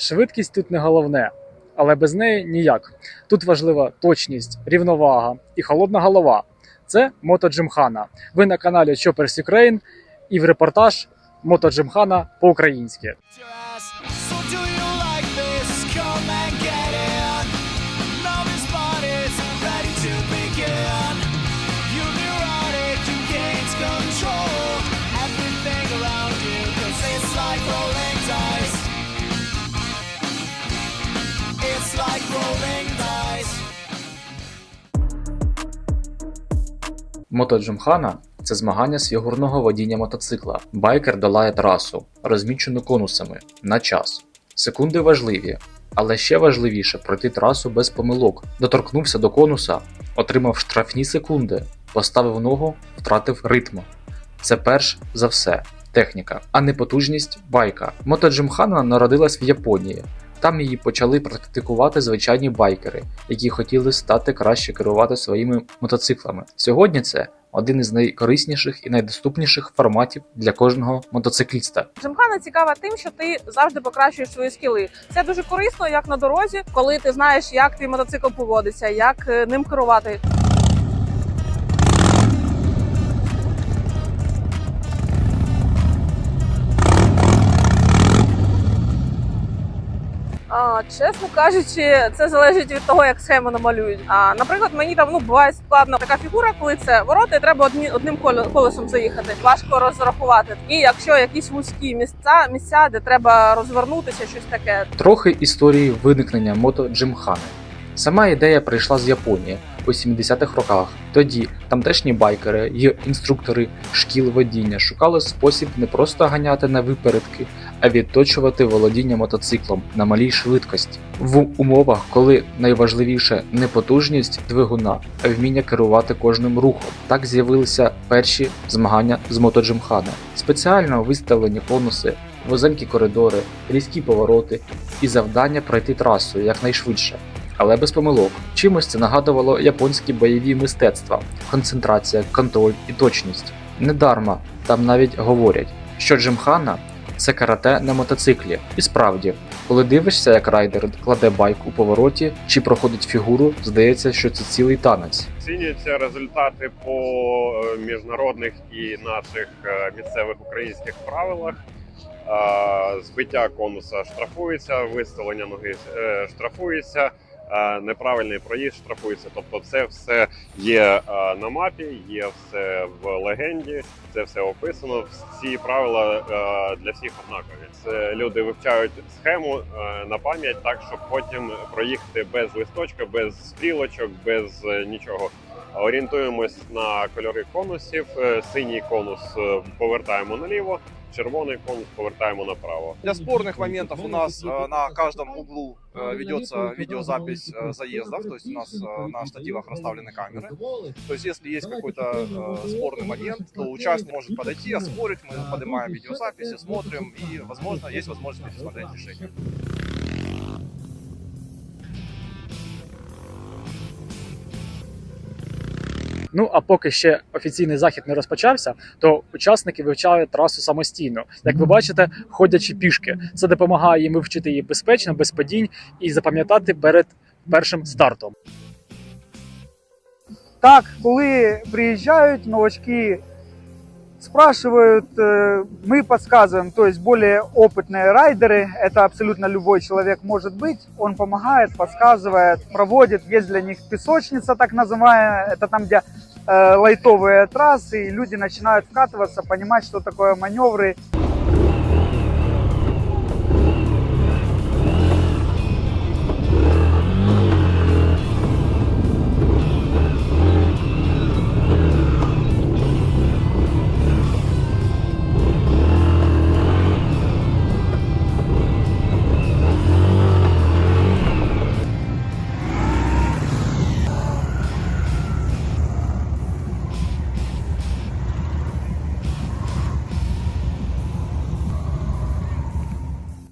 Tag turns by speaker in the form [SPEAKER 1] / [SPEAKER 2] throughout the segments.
[SPEAKER 1] Швидкість тут не головне, але без неї ніяк. Тут важлива точність, рівновага і холодна голова. Це Мото Джимхана. Ви на каналі Choppers Ukraine і в репортаж Мото Джимхана по-українськи.
[SPEAKER 2] Мото Джимхана це змагання з фігурного водіння мотоцикла. Байкер долає трасу, розмічену конусами, на час. Секунди важливі, але ще важливіше пройти трасу без помилок. Доторкнувся до конуса, отримав штрафні секунди, поставив ногу, втратив ритм. Це перш за все техніка, а не потужність байка. Мото Джимхана народилась в Японії. Там її почали практикувати звичайні байкери, які хотіли стати краще керувати своїми мотоциклами. Сьогодні це один із найкорисніших і найдоступніших форматів для кожного мотоцикліста.
[SPEAKER 3] Джимхана цікава тим, що ти завжди покращуєш свої скіли. Це дуже корисно, як на дорозі, коли ти знаєш, як твій мотоцикл поводиться, як е, ним керувати. А, чесно кажучи, це залежить від того, як схему намалюють. А, наприклад, мені там ну буває складна така фігура, коли це ворота, і треба одні, одним коле- колесом заїхати. Важко розрахувати. І якщо якісь вузькі місця, місця, де треба розвернутися, щось таке,
[SPEAKER 2] Трохи історії виникнення мото Джимхани. Сама ідея прийшла з Японії у 70-х роках. Тоді тамтешні байкери й інструктори шкіл водіння шукали спосіб не просто ганяти на випередки, а відточувати володіння мотоциклом на малій швидкості в умовах, коли найважливіше не потужність двигуна, а вміння керувати кожним рухом. Так з'явилися перші змагання з мотоджимхана. Спеціально виставлені конуси, вузенькі коридори, різкі повороти і завдання пройти трасу якнайшвидше. Але без помилок. Чимось це нагадувало японські бойові мистецтва, концентрація, контроль і точність. Недарма там навіть говорять, що джимхана це карате на мотоциклі. І справді, коли дивишся, як райдер кладе байк у повороті чи проходить фігуру, здається, що це цілий танець.
[SPEAKER 4] Оцінюються результати по е, міжнародних і наших е, місцевих українських правилах. Е, Збиття конуса штрафується, виставлення ноги штрафується, неправильний проїзд штрафується. Тобто, це все є на мапі, є все в легенді, це все описано. Всі правила для всіх однакові. Це люди вивчають схему на пам'ять, так щоб потім проїхати без листочка, без стрілочок, без е, нічого. Орієнтуємось на кольори конусів. Е, Синій конус е, повертаємо наліво, червоний конус повертаємо направо.
[SPEAKER 5] Для спорных моментов у нас на каждом углу ведется видеозапись заездов, то есть у нас на штативах расставлены камеры. То есть если есть какой-то спорный момент, то участник может подойти, оспорить, мы поднимаем видеозаписи, смотрим и, возможно, есть возможность пересмотреть решение.
[SPEAKER 1] Ну а поки ще офіційний захід не розпочався, то учасники вивчають трасу самостійно. Як ви бачите, ходячи пішки. Це допомагає їм вивчити її безпечно, без падінь і запам'ятати перед першим стартом.
[SPEAKER 6] Так, коли приїжджають новачки, спрашивают, э, мы подсказываем, то есть более опытные райдеры, это абсолютно любой человек может быть, он помогает, подсказывает, проводит, есть для них песочница так называемая, это там, где э, лайтовые трассы, и люди начинают вкатываться, понимать, что такое маневры,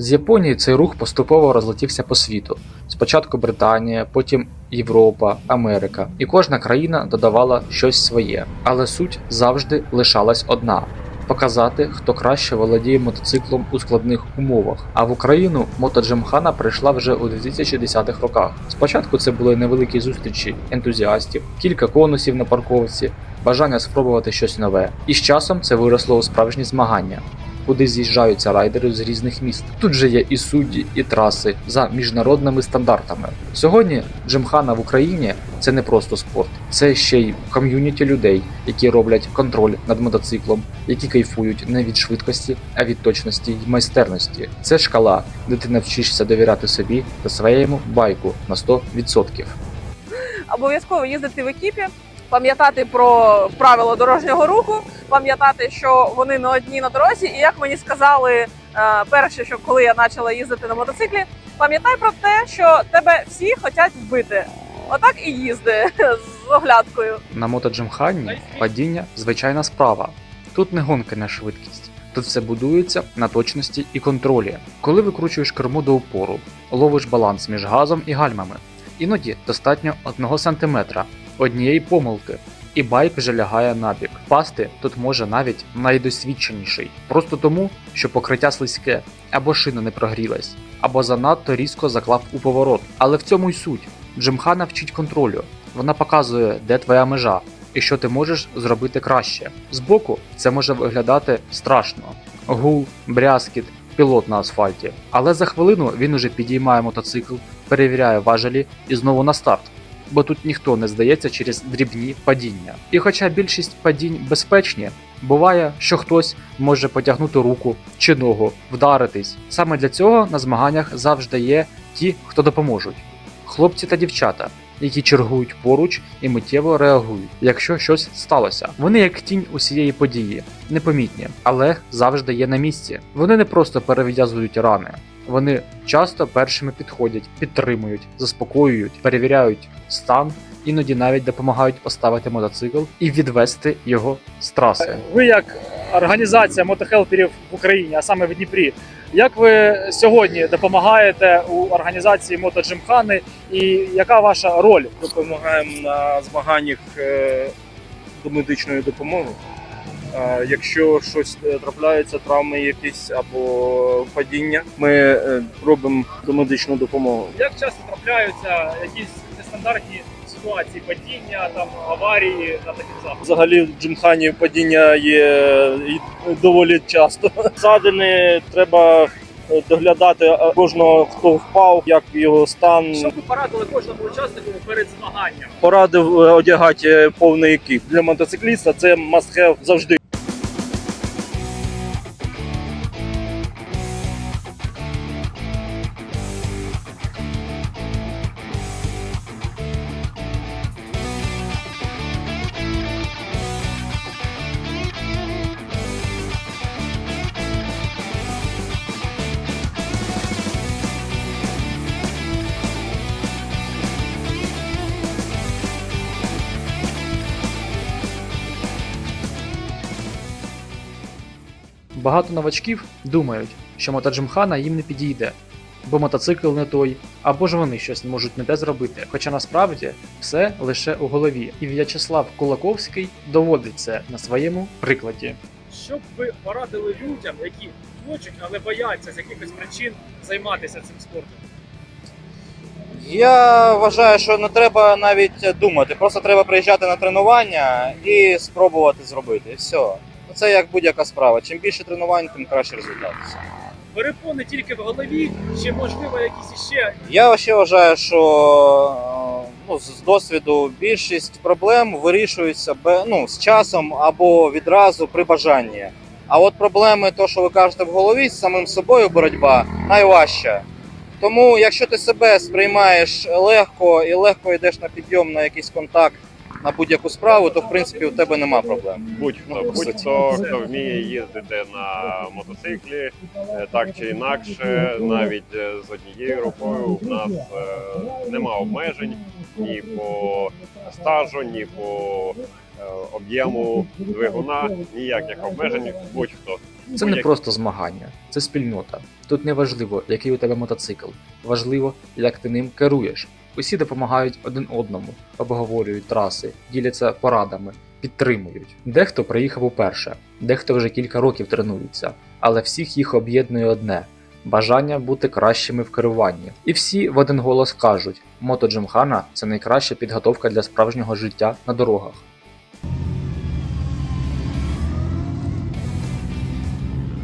[SPEAKER 2] З Японії цей рух поступово розлетівся по світу. Спочатку Британія, потім Європа, Америка, і кожна країна додавала щось своє, але суть завжди лишалась одна: показати, хто краще володіє мотоциклом у складних умовах. А в Україну мотоджимхана прийшла вже у 2010-х роках. Спочатку це були невеликі зустрічі ентузіастів, кілька конусів на парковці, бажання спробувати щось нове. І з часом це виросло у справжні змагання. Куди з'їжджаються райдери з різних міст. Тут же є і судді, і траси за міжнародними стандартами. Сьогодні Джимхана в Україні це не просто спорт, це ще й ком'юніті людей, які роблять контроль над мотоциклом, які кайфують не від швидкості, а від точності й майстерності. Це шкала, де ти навчишся довіряти собі та своєму байку на 100%.
[SPEAKER 3] обов'язково їздити в екіпі, пам'ятати про правила дорожнього руху, пам'ятати, що вони не одні на дорозі. І як мені сказали е, перше, що коли я почала їздити на мотоциклі, пам'ятай про те, що тебе всі хочуть вбити. Отак і їзди з оглядкою.
[SPEAKER 2] На мотоджимхані падіння звичайна справа. Тут не гонки на швидкість. Тут все будується на точності і контролі. Коли викручуєш керму до упору, ловиш баланс між газом і гальмами. Іноді достатньо 1 см, однієї помилки, і байк вже лягає набік. Пасти тут може навіть найдосвідченіший, просто тому, що покриття слизьке, або шина не прогрілась, або занадто різко заклав у поворот. Але в цьому й суть. Джимхана вчить контролю. Вона показує, де твоя межа, і що ти можеш зробити краще. Збоку це може виглядати страшно: гул, брязкіт, пілот на асфальті. Але за хвилину він уже підіймає мотоцикл, перевіряє важелі і знову на старт. Бо тут ніхто не здається через дрібні падіння. І хоча більшість падінь безпечні, буває, що хтось може потягнути руку чи ногу, вдаритись. Саме для цього на змаганнях завжди є ті, хто допоможуть. Хлопці та дівчата, які чергують поруч і миттєво реагують, якщо щось сталося. Вони як тінь усієї події, непомітні, але завжди є на місці. Вони не просто перев'язують рани. Вони часто першими підходять, підтримують, заспокоюють, перевіряють стан, іноді навіть допомагають поставити мотоцикл і відвести його з траси.
[SPEAKER 1] Ви як організація мотохелперів в Україні, а саме в Дніпрі, як ви сьогодні допомагаєте у організації мотоджимхани і яка ваша роль?
[SPEAKER 7] допомагаємо на змаганнях е, до медичної допомоги. Е, Якщо щось е, трапляється, травми якісь або падіння, ми е, робимо домедичну допомогу.
[SPEAKER 1] Як часто трапляються якісь нестандартні ситуації, падіння, там аварії на таких заходах?
[SPEAKER 7] Взагалі в джимхані падіння є доволі часто. Садини треба е, доглядати е, кожного, хто впав, як його стан.
[SPEAKER 1] Що ви порадили кожному учаснику перед змаганням?
[SPEAKER 7] Порадив е, одягати е, повний екіп. Для мотоцикліста це must have завжди.
[SPEAKER 2] Багато новачків думають, що мотоджимхана їм не підійде, бо мотоцикл не той, або ж вони щось не можуть не те зробити. Хоча насправді все лише у голові. І В'ячеслав Кулаковський доводить це на своєму прикладі.
[SPEAKER 1] Що б ви порадили людям, які хочуть, але бояться з якихось причин займатися цим спортом?
[SPEAKER 8] Я вважаю, що не треба навіть думати. Просто треба приїжджати на тренування і спробувати зробити. І все. Це як будь-яка справа. Чим більше тренувань, тим краще результат.
[SPEAKER 1] Перепони тільки в голові, чи можливо якісь іще
[SPEAKER 8] Я ще вважаю, що е, ну, з досвіду більшість проблем вирішуються ну, з часом або відразу при бажанні. А от проблеми, то, що ви кажете в голові з самим собою боротьба, найважча. Тому, якщо ти себе сприймаєш легко і легко йдеш на підйом на якийсь контакт на будь-яку справу, то в принципі у тебе нема проблем.
[SPEAKER 4] Будь-хто,
[SPEAKER 8] Ну,
[SPEAKER 4] будь-хто, хто вміє їздити на мотоциклі, е, так чи інакше, навіть е, з однією рукою, в нас е, нема обмежень ні по стажу, ні по об'єму двигуна, ніяких обмежень, будь-хто.
[SPEAKER 2] Це не просто змагання, це спільнота. Тут не важливо, який у тебе мотоцикл, важливо, як ти ним керуєш. Усі допомагають один одному, обговорюють траси, діляться порадами, підтримують. Дехто приїхав уперше, дехто вже кілька років тренується, але всіх їх об'єднує одне бажання бути кращими в керуванні. І всі в один голос кажуть: мотоджимхана це найкраща підготовка для справжнього життя на дорогах.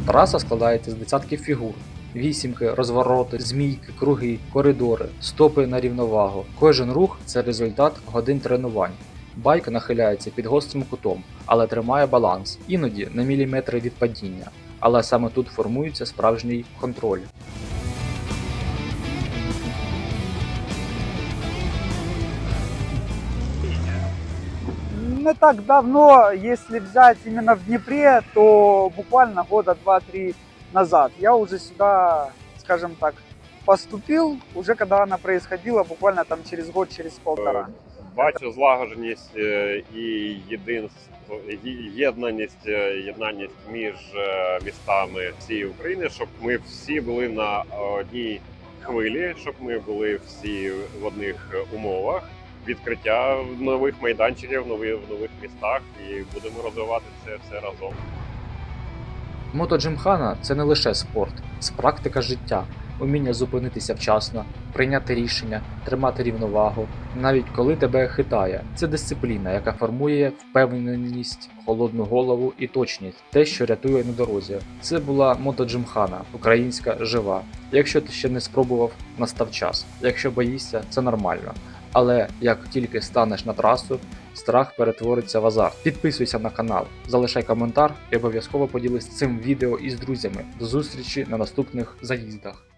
[SPEAKER 2] Траса складається з десятків фігур. Вісімки, розвороти, змійки, круги, коридори, стопи на рівновагу. Кожен рух це результат годин тренувань. Байк нахиляється під гострим кутом, але тримає баланс, іноді на міліметри від падіння. Але саме тут формується справжній контроль.
[SPEAKER 6] Не так давно, если взять именно в Днепре, то буквально года 2-3 назад я уже сюда, скажем так, поступил, уже когда она происходила, буквально там через год, через полтора.
[SPEAKER 4] Бачу злагодженість е, і єдинство, єднаність, е, єднаність між е, містами всієї України, щоб ми всі були на одній хвилі, щоб ми були всі в одних умовах. Відкриття нових майданчиків, нові в нових містах, і будемо розвивати це все разом.
[SPEAKER 2] Мотоджимхана це не лише спорт, це практика життя, уміння зупинитися вчасно, прийняти рішення, тримати рівновагу, навіть коли тебе хитає. Це дисципліна, яка формує впевненість, холодну голову і точність, те, що рятує на дорозі. Це була мотоджимхана, українська жива. Якщо ти ще не спробував, настав час. Якщо боїшся, це нормально. Але як тільки станеш на трасу, страх перетвориться в азарт. Підписуйся на канал, залишай коментар і обов'язково поділись цим відео із друзями. До зустрічі на наступних заїздах.